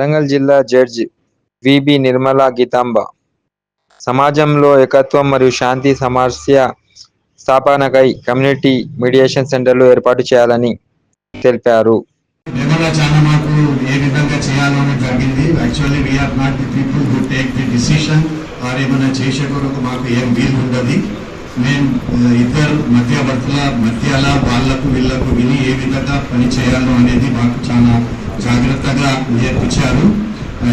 వరంగల్ జిల్లా judge VB Nirmala Geethamba. సమాజంలో ఏకత్వం మరియు శాంతి సమస్య స్థాపనకై కమ్యూనిటీ మీడియేషన్ సెంటర్లు ఏర్పాటు చేయాలని తెలిపారు. చాలా మాకు ఏ విధంగా జరిగింది. Actually we are not the people who take the decision ఏమైనా చేసే కొరకు మాకు ఏం వీలు ఉండదు. మేము uh, ఇద్దరు మధ్యవర్తుల మధ్యల వాళ్ళకు వీళ్ళకు విని ఏ విధంగా పని చేయాలో అనేది మాకు చాలా జాగ్రత్తగా నేర్పించారు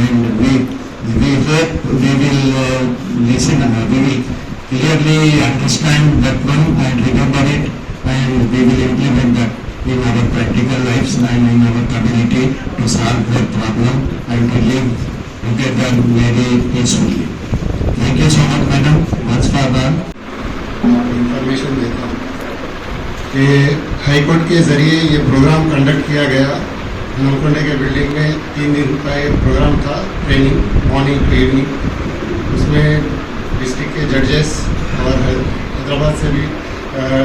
and we we hope we will listen we will clearly understand that one and remember it and we will implement that in our practical lives and in our community to solve that problem and to live together very peacefully. Thank you so much, madam. Much for the information देता हूँ कि high court के ज़रिए ये programme conduct किया गया नलकोंडे के building में तीन दिन का एक प्रोग्राम था ट्रेनिंग मॉर्निंग टू इवनिंग उसमें डिस्ट्रिक्ट के जजेस और हैदराबाद से भी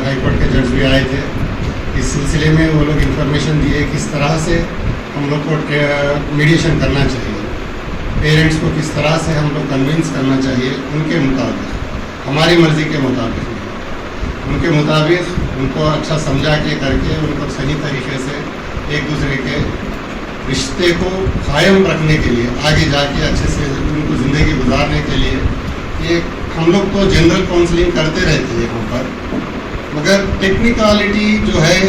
हाईकोर्ट के जज भी आए थे। इस सिलसिले में वो लोग इन्फॉर्मेशन दिए किस तरह से हम लोग को मीडिएशन करना चाहिए। पेरेंट्स को किस तरह से हम लोग कन्विंस करना चाहिए, उनके मुताबिक, हमारी मर्ज़ी के मुताबिक। उनके मुताबिक उनको अच्छा समझा के करके उनको सही तरीके से एक दूसरे के रिश्ते को कायम रखने के लिए आगे जाके अच्छे से उनको ज़िंदगी गुजारने के लिए ये हम लोग तो जनरल काउंसलिंग करते रहते हैं यहाँ पर मगर टेक्निकलिटी जो है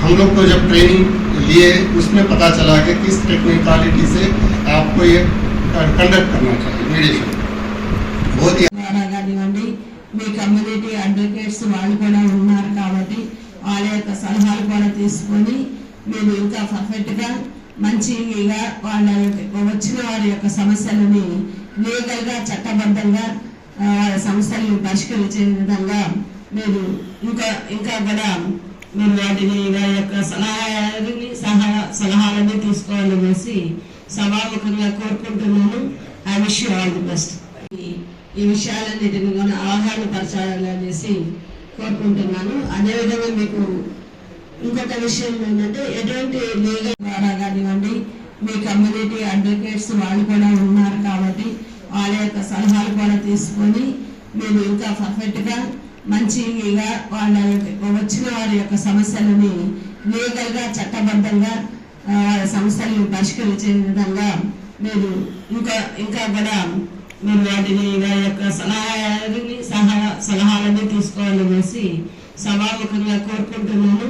हम लोग को जब ट्रेनिंग लिए उसमें पता चला कि किस टेक्निकलिटी से आपको ये कंडक्ट करना चाहिए मेडिटेशन बहुत ही ద్వారా కానివ్వండి మీ కమ్యూనిటీ అడ్వకేట్స్ వాళ్ళు కూడా ఉన్నారు కాబట్టి వాళ్ళ యొక్క సలహాలు కూడా తీసుకొని మేము ఇంకా పర్ఫెక్ట్గా మంచిగా వాళ్ళ వచ్చిన వారి యొక్క సమస్యలని లీగల్గా చట్టబద్ధంగా వాళ్ళ సమస్యలను పరిష్కరించే విధంగా మీరు ఇంకా ఇంకా కూడా మీరు వాటిని వారి యొక్క సలహాలని సలహా సలహాలని తీసుకోవాలనేసి సభాముఖంగా కోరుకుంటున్నాను. I wish you all the best ఈ- ఈ విషయాలన్నిటిని కూడా అవగాహన పరచాలనేసి కోరుకుంటున్నాను. అదేవిధంగా మీకు ఇంకొక విషయం ఏంటంటే ఎటువంటి లీగల్ ద్వారా కానివ్వండి మీ కమ్యూనిటీ అడ్వకేట్స్ వాళ్ళు కూడా ఉన్నారు కాబట్టి వాళ్ళ యొక్క సలహాలు కూడా తీసుకొని మేము ఇంకా పర్ఫెక్ట్గా మంచిగా వాళ్ళ యొక్క వచ్చిన వారి యొక్క సమస్యలని లీగల్గా చట్టబద్ధంగా వాళ్ళ సమస్యలను పరిష్కరించే విధంగా మీరు ఇంకా ఇంకా కూడా మీరు వాటిని వారి యొక్క సలహాలని సలహా సలహాలని తీసుకోవాలనేసి సభాముఖంగా కోరుకుంటున్నాను